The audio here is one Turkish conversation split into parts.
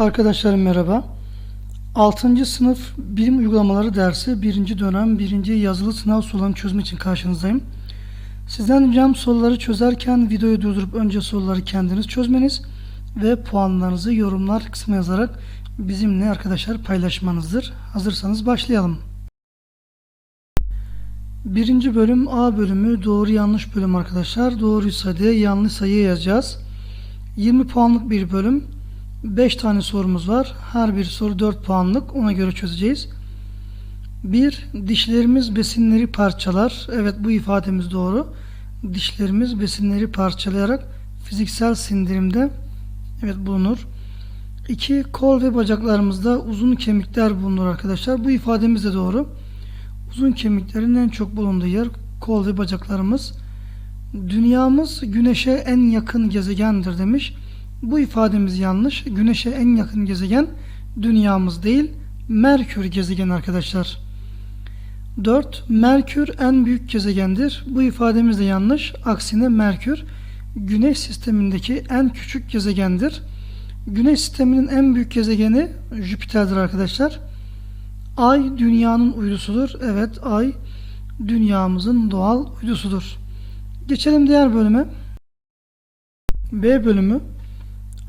Arkadaşlarım merhaba. 6. sınıf bilim uygulamaları dersi 1. dönem 1. yazılı sınav sorularını çözmek için karşınızdayım. Sizden ricam soruları çözerken videoyu durdurup önce soruları kendiniz çözmeniz ve puanlarınızı yorumlar kısmına yazarak bizimle arkadaşlar paylaşmanızdır. Hazırsanız başlayalım. Birinci bölüm A bölümü doğru yanlış bölüm arkadaşlar. Doğruysa D yanlış sayı yazacağız. 20 puanlık bir bölüm. 5 tane sorumuz var. Her bir soru 4 puanlık. Ona göre çözeceğiz. 1. Dişlerimiz besinleri parçalar. Evet bu ifademiz doğru. Dişlerimiz besinleri parçalayarak fiziksel sindirimde evet bulunur. 2. Kol ve bacaklarımızda uzun kemikler bulunur arkadaşlar. Bu ifademiz de doğru. Uzun kemiklerin en çok bulunduğu yer kol ve bacaklarımız. Dünyamız güneşe en yakın gezegendir demiş. Bu ifademiz yanlış. Güneşe en yakın gezegen dünyamız değil, Merkür gezegen arkadaşlar. 4. Merkür en büyük gezegendir. Bu ifademiz de yanlış. Aksine Merkür Güneş sistemindeki en küçük gezegendir. Güneş sisteminin en büyük gezegeni Jüpiter'dir arkadaşlar. Ay dünyanın uydusudur. Evet ay dünyamızın doğal uydusudur. Geçelim diğer bölüme. B bölümü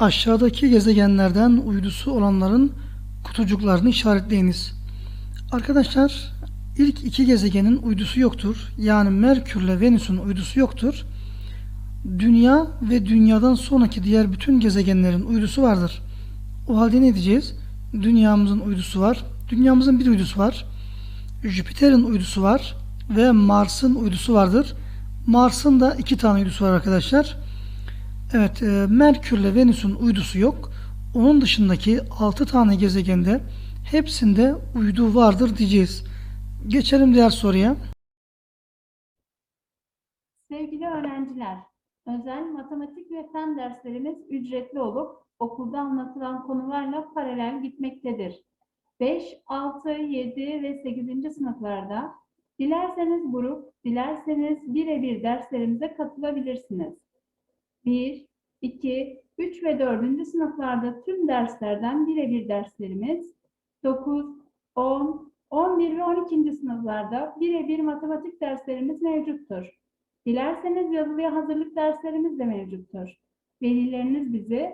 aşağıdaki gezegenlerden uydusu olanların kutucuklarını işaretleyiniz. Arkadaşlar ilk iki gezegenin uydusu yoktur. Yani Merkür ile Venüs'ün uydusu yoktur. Dünya ve dünyadan sonraki diğer bütün gezegenlerin uydusu vardır. O halde ne diyeceğiz? Dünyamızın uydusu var. Dünyamızın bir uydusu var. Jüpiter'in uydusu var. Ve Mars'ın uydusu vardır. Mars'ın da iki tane uydusu var arkadaşlar. Evet, e, Merkür ile Venüs'ün uydusu yok. Onun dışındaki 6 tane gezegende hepsinde uydu vardır diyeceğiz. Geçelim diğer soruya. Sevgili öğrenciler, özel matematik ve fen derslerimiz ücretli olup okulda anlatılan konularla paralel gitmektedir. 5, 6, 7 ve 8. sınıflarda dilerseniz grup, dilerseniz birebir derslerimize katılabilirsiniz. 1, 2, 3 ve 4. sınıflarda tüm derslerden birebir derslerimiz 9, 10, 11 ve 12. sınıflarda birebir matematik derslerimiz mevcuttur. Dilerseniz yazılıya hazırlık derslerimiz de mevcuttur. Velileriniz bizi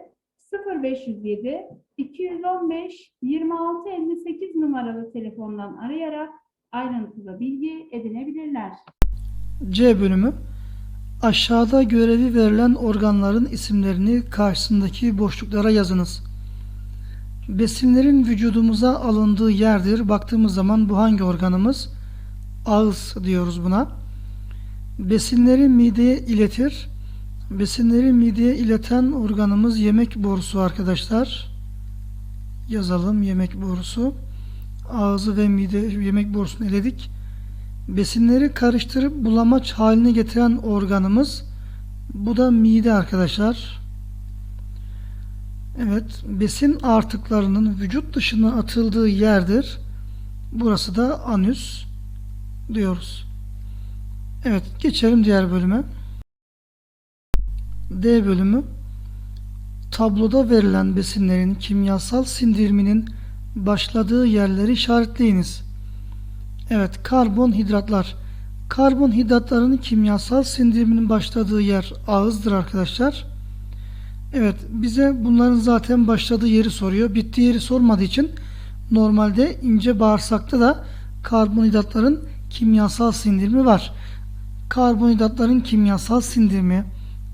0507 215 26 58 numaralı telefondan arayarak ayrıntılı bilgi edinebilirler. C bölümü Aşağıda görevi verilen organların isimlerini karşısındaki boşluklara yazınız. Besinlerin vücudumuza alındığı yerdir. Baktığımız zaman bu hangi organımız? Ağız diyoruz buna. Besinleri mideye iletir. Besinleri mideye ileten organımız yemek borusu arkadaşlar. Yazalım yemek borusu. Ağzı ve mide yemek borusunu eledik. Besinleri karıştırıp bulamaç haline getiren organımız bu da mide arkadaşlar. Evet, besin artıklarının vücut dışına atıldığı yerdir. Burası da anüs diyoruz. Evet, geçelim diğer bölüme. D bölümü Tabloda verilen besinlerin kimyasal sindiriminin başladığı yerleri işaretleyiniz. Evet, karbonhidratlar. Karbonhidratların kimyasal sindiriminin başladığı yer ağızdır arkadaşlar. Evet, bize bunların zaten başladığı yeri soruyor. Bittiği yeri sormadığı için normalde ince bağırsakta da karbonhidratların kimyasal sindirimi var. Karbonhidratların kimyasal sindirimi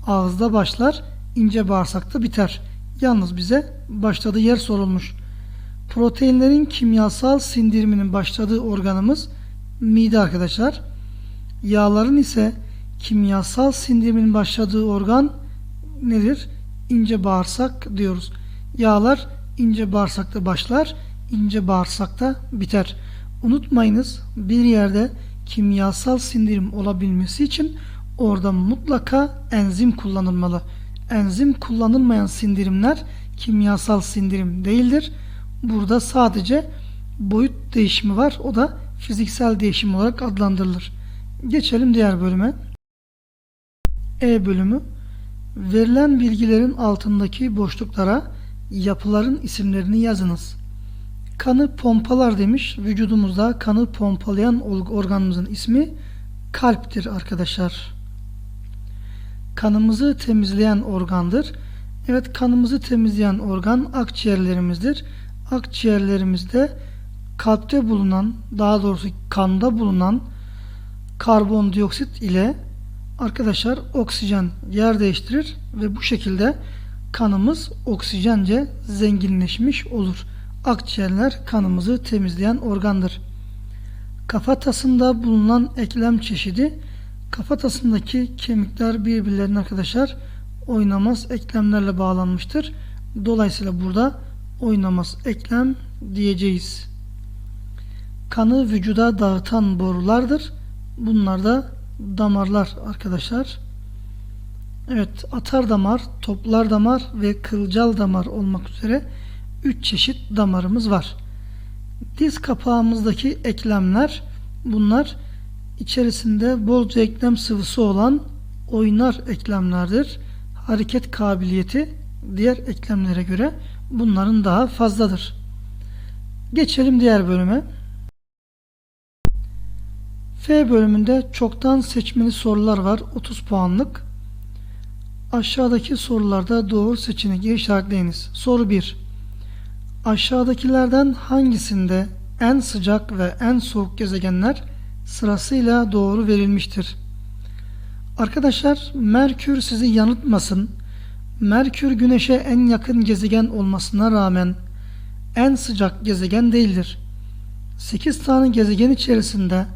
ağızda başlar, ince bağırsakta biter. Yalnız bize başladığı yer sorulmuş. Proteinlerin kimyasal sindiriminin başladığı organımız mide arkadaşlar. Yağların ise kimyasal sindiriminin başladığı organ nedir? İnce bağırsak diyoruz. Yağlar ince bağırsakta başlar, ince bağırsakta biter. Unutmayınız bir yerde kimyasal sindirim olabilmesi için orada mutlaka enzim kullanılmalı. Enzim kullanılmayan sindirimler kimyasal sindirim değildir. Burada sadece boyut değişimi var. O da fiziksel değişim olarak adlandırılır. Geçelim diğer bölüme. E bölümü verilen bilgilerin altındaki boşluklara yapıların isimlerini yazınız. Kanı pompalar demiş. Vücudumuzda kanı pompalayan organımızın ismi kalptir arkadaşlar. Kanımızı temizleyen organdır. Evet kanımızı temizleyen organ akciğerlerimizdir. Akciğerlerimizde kalpte bulunan daha doğrusu kanda bulunan karbondioksit ile arkadaşlar oksijen yer değiştirir ve bu şekilde kanımız oksijence zenginleşmiş olur. Akciğerler kanımızı temizleyen organdır. Kafatasında bulunan eklem çeşidi kafatasındaki kemikler birbirlerine arkadaşlar oynamaz eklemlerle bağlanmıştır. Dolayısıyla burada oynamaz eklem diyeceğiz. Kanı vücuda dağıtan borulardır. Bunlar da damarlar arkadaşlar. Evet atar damar, toplar damar ve kılcal damar olmak üzere 3 çeşit damarımız var. Diz kapağımızdaki eklemler bunlar içerisinde bolca eklem sıvısı olan oynar eklemlerdir. Hareket kabiliyeti diğer eklemlere göre bunların daha fazladır. Geçelim diğer bölüme. F bölümünde çoktan seçmeli sorular var. 30 puanlık. Aşağıdaki sorularda doğru seçeneği işaretleyiniz. Soru 1. Aşağıdakilerden hangisinde en sıcak ve en soğuk gezegenler sırasıyla doğru verilmiştir? Arkadaşlar Merkür sizi yanıltmasın. Merkür Güneş'e en yakın gezegen olmasına rağmen en sıcak gezegen değildir. 8 tane gezegen içerisinde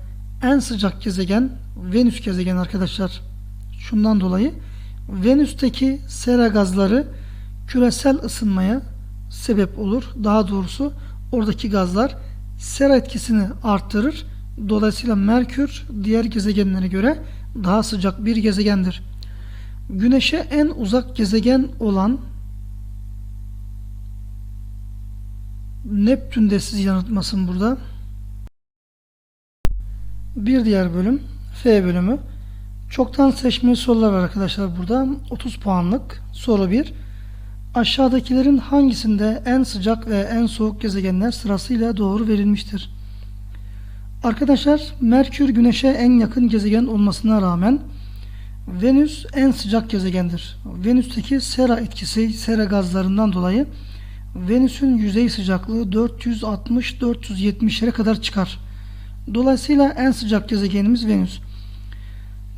en sıcak gezegen Venüs gezegeni arkadaşlar. Şundan dolayı Venüs'teki sera gazları küresel ısınmaya sebep olur. Daha doğrusu oradaki gazlar sera etkisini arttırır. Dolayısıyla Merkür diğer gezegenlere göre daha sıcak bir gezegendir. Güneş'e en uzak gezegen olan Neptün de sizi yanıltmasın burada. Bir diğer bölüm F bölümü. Çoktan seçmeli sorular var arkadaşlar burada. 30 puanlık soru 1. Aşağıdakilerin hangisinde en sıcak ve en soğuk gezegenler sırasıyla doğru verilmiştir? Arkadaşlar Merkür Güneş'e en yakın gezegen olmasına rağmen Venüs en sıcak gezegendir. Venüs'teki sera etkisi, sera gazlarından dolayı Venüs'ün yüzey sıcaklığı 460-470'lere kadar çıkar. Dolayısıyla en sıcak gezegenimiz Venüs.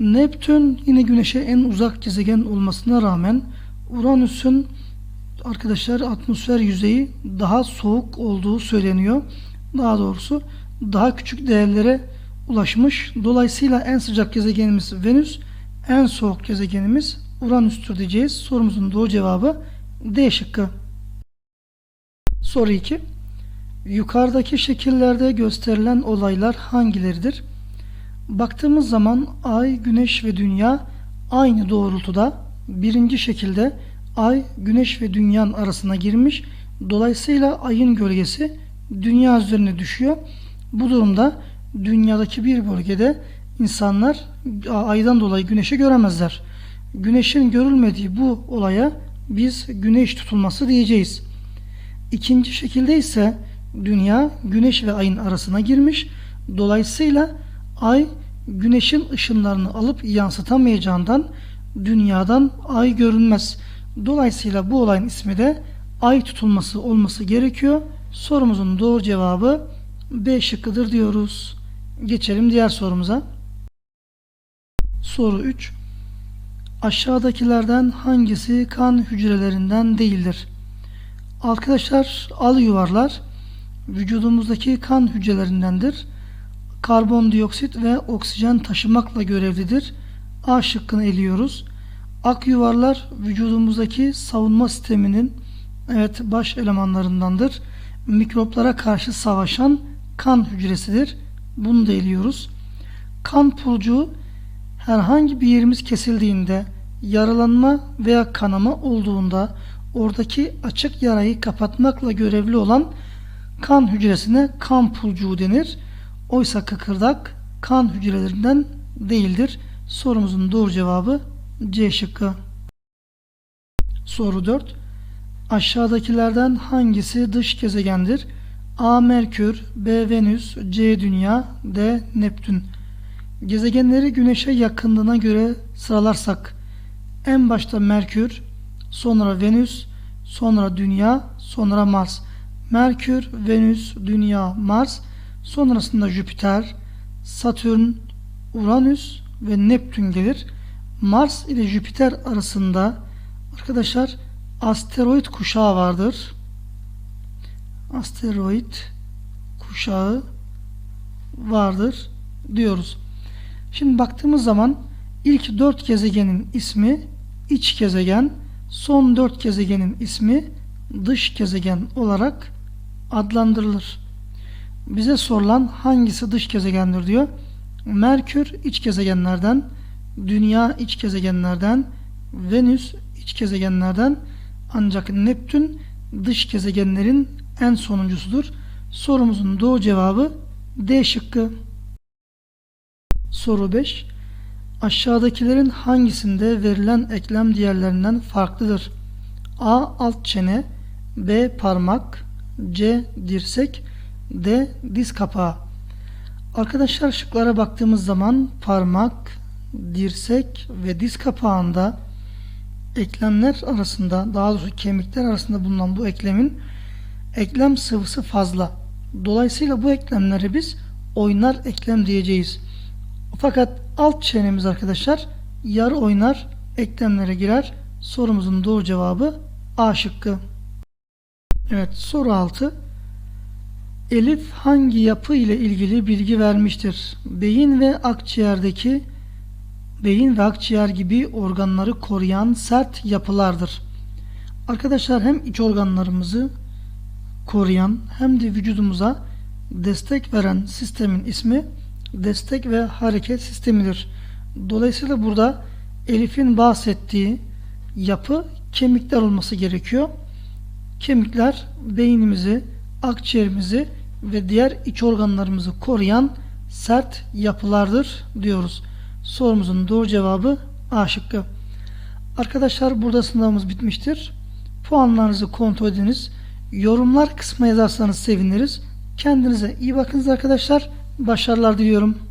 Neptün yine Güneş'e en uzak gezegen olmasına rağmen Uranüs'ün arkadaşlar atmosfer yüzeyi daha soğuk olduğu söyleniyor. Daha doğrusu daha küçük değerlere ulaşmış. Dolayısıyla en sıcak gezegenimiz Venüs, en soğuk gezegenimiz Uranüs'tür diyeceğiz. Sorumuzun doğru cevabı D şıkkı. Soru 2. Yukarıdaki şekillerde gösterilen olaylar hangileridir? Baktığımız zaman Ay, Güneş ve Dünya aynı doğrultuda. Birinci şekilde Ay, Güneş ve Dünya'nın arasına girmiş. Dolayısıyla Ay'ın gölgesi Dünya üzerine düşüyor. Bu durumda dünyadaki bir bölgede insanlar Ay'dan dolayı Güneş'i göremezler. Güneşin görülmediği bu olaya biz Güneş tutulması diyeceğiz. İkinci şekilde ise Dünya Güneş ve Ay'ın arasına girmiş. Dolayısıyla Ay Güneş'in ışınlarını alıp yansıtamayacağından Dünyadan Ay görünmez. Dolayısıyla bu olayın ismi de Ay tutulması olması gerekiyor. Sorumuzun doğru cevabı B şıkkıdır diyoruz. Geçelim diğer sorumuza. Soru 3. Aşağıdakilerden hangisi kan hücrelerinden değildir? Arkadaşlar al yuvarlar vücudumuzdaki kan hücrelerindendir. Karbondioksit ve oksijen taşımakla görevlidir. A şıkkını eliyoruz. Ak yuvarlar vücudumuzdaki savunma sisteminin evet baş elemanlarındandır. Mikroplara karşı savaşan kan hücresidir. Bunu da eliyoruz. Kan pulcuğu herhangi bir yerimiz kesildiğinde yaralanma veya kanama olduğunda oradaki açık yarayı kapatmakla görevli olan kan hücresine kan pulcuğu denir. Oysa kıkırdak kan hücrelerinden değildir. Sorumuzun doğru cevabı C şıkkı. Soru 4. Aşağıdakilerden hangisi dış gezegendir? A. Merkür B. Venüs C. Dünya D. Neptün Gezegenleri Güneş'e yakınlığına göre sıralarsak en başta Merkür, sonra Venüs, sonra Dünya, sonra Mars. Merkür, Venüs, Dünya, Mars, sonrasında Jüpiter, Satürn, Uranüs ve Neptün gelir. Mars ile Jüpiter arasında arkadaşlar asteroid kuşağı vardır. Asteroid kuşağı vardır diyoruz. Şimdi baktığımız zaman ilk dört gezegenin ismi iç gezegen, son dört gezegenin ismi dış gezegen olarak adlandırılır. Bize sorulan hangisi dış gezegendir diyor. Merkür iç gezegenlerden, Dünya iç gezegenlerden, Venüs iç gezegenlerden ancak Neptün dış gezegenlerin en sonuncusudur. Sorumuzun doğru cevabı D şıkkı. Soru 5. Aşağıdakilerin hangisinde verilen eklem diğerlerinden farklıdır? A. Alt çene B. Parmak C. Dirsek D. Diz kapağı Arkadaşlar şıklara baktığımız zaman parmak, dirsek ve diz kapağında eklemler arasında daha doğrusu kemikler arasında bulunan bu eklemin eklem sıvısı fazla. Dolayısıyla bu eklemleri biz oynar eklem diyeceğiz. Fakat alt çenemiz arkadaşlar yarı oynar eklemlere girer. Sorumuzun doğru cevabı A şıkkı. Evet soru 6. Elif hangi yapı ile ilgili bilgi vermiştir? Beyin ve akciğerdeki beyin ve akciğer gibi organları koruyan sert yapılardır. Arkadaşlar hem iç organlarımızı koruyan hem de vücudumuza destek veren sistemin ismi destek ve hareket sistemidir. Dolayısıyla burada Elif'in bahsettiği yapı kemikler olması gerekiyor. Kemikler beynimizi, akciğerimizi ve diğer iç organlarımızı koruyan sert yapılardır diyoruz. Sorumuzun doğru cevabı A şıkkı. Arkadaşlar burada sınavımız bitmiştir. Puanlarınızı kontrol ediniz. Yorumlar kısmına yazarsanız seviniriz. Kendinize iyi bakınız arkadaşlar. Başarılar diliyorum.